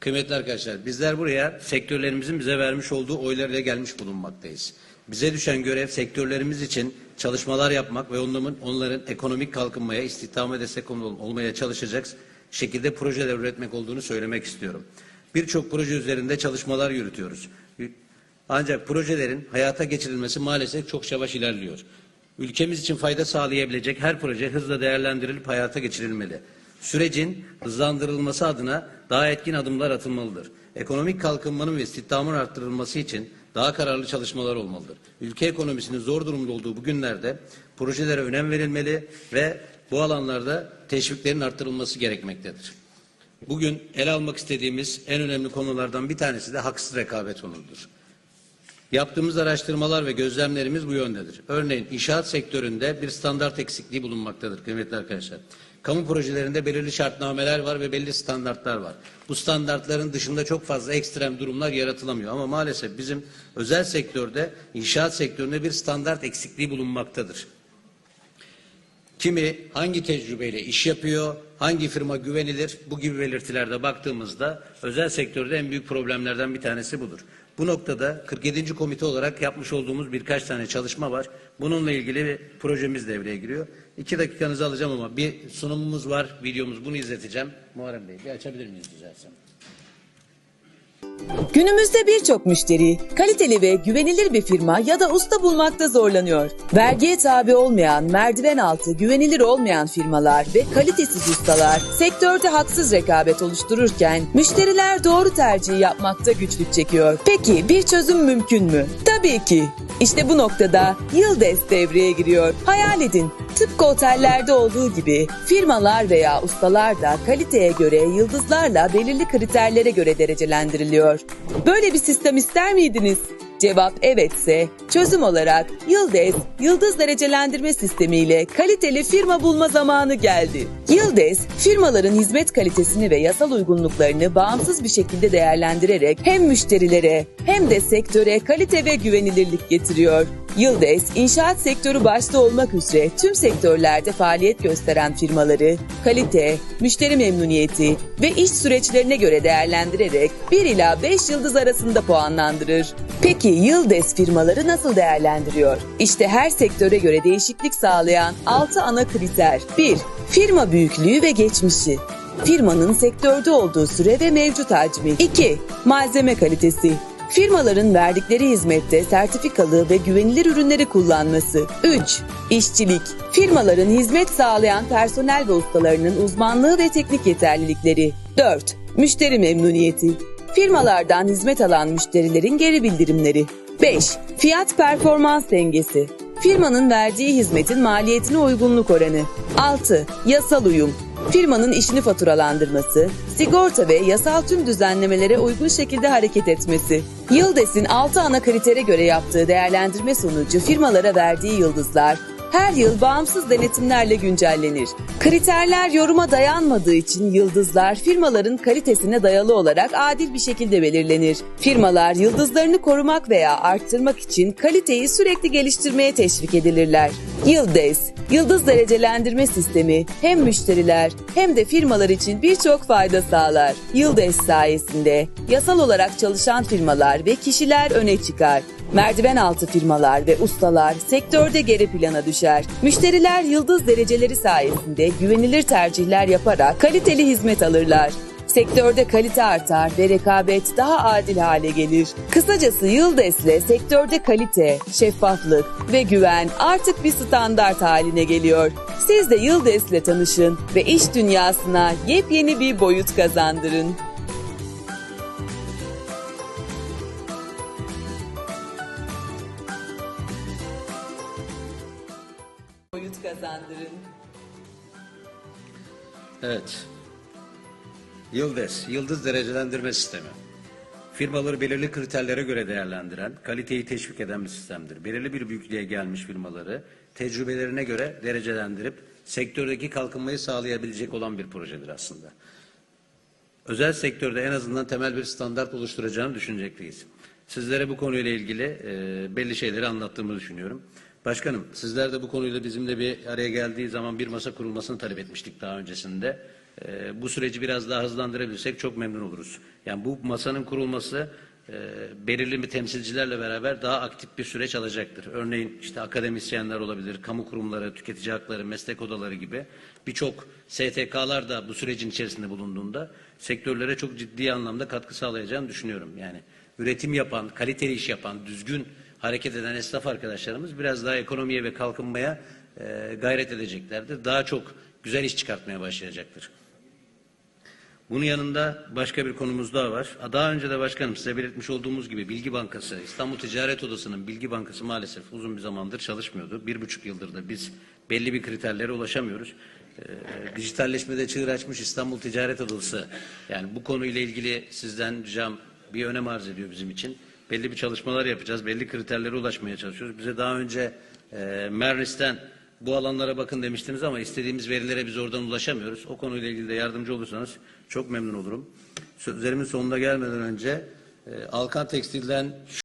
Kıymetli arkadaşlar, bizler buraya sektörlerimizin bize vermiş olduğu oylarıyla gelmiş bulunmaktayız. Bize düşen görev sektörlerimiz için çalışmalar yapmak ve onların, onların ekonomik kalkınmaya, istihdama destek ol- olmaya çalışacak şekilde projeler üretmek olduğunu söylemek istiyorum. Birçok proje üzerinde çalışmalar yürütüyoruz. Ancak projelerin hayata geçirilmesi maalesef çok yavaş ilerliyor. Ülkemiz için fayda sağlayabilecek her proje hızla değerlendirilip hayata geçirilmeli. Sürecin hızlandırılması adına daha etkin adımlar atılmalıdır. Ekonomik kalkınmanın ve istihdamın arttırılması için daha kararlı çalışmalar olmalıdır. Ülke ekonomisinin zor durumda olduğu bu günlerde projelere önem verilmeli ve bu alanlarda teşviklerin arttırılması gerekmektedir. Bugün ele almak istediğimiz en önemli konulardan bir tanesi de haksız rekabet konudur. Yaptığımız araştırmalar ve gözlemlerimiz bu yöndedir. Örneğin inşaat sektöründe bir standart eksikliği bulunmaktadır kıymetli arkadaşlar. Kamu projelerinde belirli şartnameler var ve belli standartlar var. Bu standartların dışında çok fazla ekstrem durumlar yaratılamıyor. Ama maalesef bizim özel sektörde, inşaat sektöründe bir standart eksikliği bulunmaktadır. Kimi hangi tecrübeyle iş yapıyor, hangi firma güvenilir bu gibi belirtilerde baktığımızda özel sektörde en büyük problemlerden bir tanesi budur. Bu noktada 47. komite olarak yapmış olduğumuz birkaç tane çalışma var. Bununla ilgili bir projemiz devreye giriyor. İki dakikanızı alacağım ama bir sunumumuz var, videomuz bunu izleteceğim. Muharrem Bey bir açabilir miyiz rica etsem? Günümüzde birçok müşteri kaliteli ve güvenilir bir firma ya da usta bulmakta zorlanıyor. Vergiye tabi olmayan, merdiven altı, güvenilir olmayan firmalar ve kalitesiz ustalar sektörde haksız rekabet oluştururken müşteriler doğru tercihi yapmakta güçlük çekiyor. Peki bir çözüm mümkün mü? Tabii ki. İşte bu noktada Yıldız devreye giriyor. Hayal edin, tıpkı otellerde olduğu gibi firmalar veya ustalar da kaliteye göre yıldızlarla belirli kriterlere göre derecelendiriliyor. Böyle bir sistem ister miydiniz? Cevap evetse çözüm olarak Yıldız, Yıldız derecelendirme sistemiyle kaliteli firma bulma zamanı geldi. Yıldız, firmaların hizmet kalitesini ve yasal uygunluklarını bağımsız bir şekilde değerlendirerek hem müşterilere hem de sektöre kalite ve güvenilirlik getiriyor. Yıldız, inşaat sektörü başta olmak üzere tüm sektörlerde faaliyet gösteren firmaları kalite, müşteri memnuniyeti ve iş süreçlerine göre değerlendirerek 1 ila 5 yıldız arasında puanlandırır. Peki Yıldız firmaları nasıl değerlendiriyor? İşte her sektöre göre değişiklik sağlayan 6 ana kriter. 1. Firma büyüklüğü ve geçmişi. Firmanın sektörde olduğu süre ve mevcut hacmi. 2. Malzeme kalitesi. Firmaların verdikleri hizmette sertifikalı ve güvenilir ürünleri kullanması. 3. İşçilik. Firmaların hizmet sağlayan personel ve ustalarının uzmanlığı ve teknik yeterlilikleri. 4. Müşteri memnuniyeti. Firmalardan hizmet alan müşterilerin geri bildirimleri. 5. Fiyat performans dengesi. Firmanın verdiği hizmetin maliyetine uygunluk oranı. 6. Yasal uyum. Firmanın işini faturalandırması, sigorta ve yasal tüm düzenlemelere uygun şekilde hareket etmesi. Yıldes'in 6 ana kritere göre yaptığı değerlendirme sonucu firmalara verdiği yıldızlar her yıl bağımsız denetimlerle güncellenir. Kriterler yoruma dayanmadığı için yıldızlar firmaların kalitesine dayalı olarak adil bir şekilde belirlenir. Firmalar yıldızlarını korumak veya arttırmak için kaliteyi sürekli geliştirmeye teşvik edilirler. Yıldız, yıldız derecelendirme sistemi hem müşteriler hem de firmalar için birçok fayda sağlar. Yıldız sayesinde yasal olarak çalışan firmalar ve kişiler öne çıkar. Merdiven altı firmalar ve ustalar sektörde geri plana düşer. Müşteriler yıldız dereceleri sayesinde güvenilir tercihler yaparak kaliteli hizmet alırlar. Sektörde kalite artar ve rekabet daha adil hale gelir. Kısacası Yıldes'le sektörde kalite, şeffaflık ve güven artık bir standart haline geliyor. Siz de Yıldes'le tanışın ve iş dünyasına yepyeni bir boyut kazandırın. Kazandırın. Evet. Yıldız, yıldız derecelendirme sistemi. Firmaları belirli kriterlere göre değerlendiren, kaliteyi teşvik eden bir sistemdir. Belirli bir büyüklüğe gelmiş firmaları tecrübelerine göre derecelendirip sektördeki kalkınmayı sağlayabilecek olan bir projedir aslında. Özel sektörde en azından temel bir standart oluşturacağını düşünecekteyiz. Sizlere bu konuyla ilgili e, belli şeyleri anlattığımı düşünüyorum. Başkanım, sizler de bu konuyla bizimle bir araya geldiği zaman bir masa kurulmasını talep etmiştik daha öncesinde. e, bu süreci biraz daha hızlandırabilirsek çok memnun oluruz. Yani bu masanın kurulması e, belirli bir temsilcilerle beraber daha aktif bir süreç alacaktır. Örneğin işte akademisyenler olabilir, kamu kurumları, tüketici hakları, meslek odaları gibi birçok STK'lar da bu sürecin içerisinde bulunduğunda sektörlere çok ciddi anlamda katkı sağlayacağını düşünüyorum. Yani üretim yapan, kaliteli iş yapan, düzgün hareket eden esnaf arkadaşlarımız biraz daha ekonomiye ve kalkınmaya e, gayret edeceklerdir. Daha çok güzel iş çıkartmaya başlayacaktır. Bunun yanında başka bir konumuz daha var. Daha önce de başkanım size belirtmiş olduğumuz gibi Bilgi Bankası, İstanbul Ticaret Odası'nın Bilgi Bankası maalesef uzun bir zamandır çalışmıyordu. Bir buçuk yıldır da biz belli bir kriterlere ulaşamıyoruz. Ee, dijitalleşmede çığır açmış İstanbul Ticaret Odası. Yani bu konuyla ilgili sizden ricam bir önem arz ediyor bizim için. Belli bir çalışmalar yapacağız. Belli kriterlere ulaşmaya çalışıyoruz. Bize daha önce e, Mernis'ten bu alanlara bakın demiştiniz ama istediğimiz verilere biz oradan ulaşamıyoruz. O konuyla ilgili de yardımcı olursanız çok memnun olurum. Sözlerimin sonuna gelmeden önce e, Alkan Tekstil'den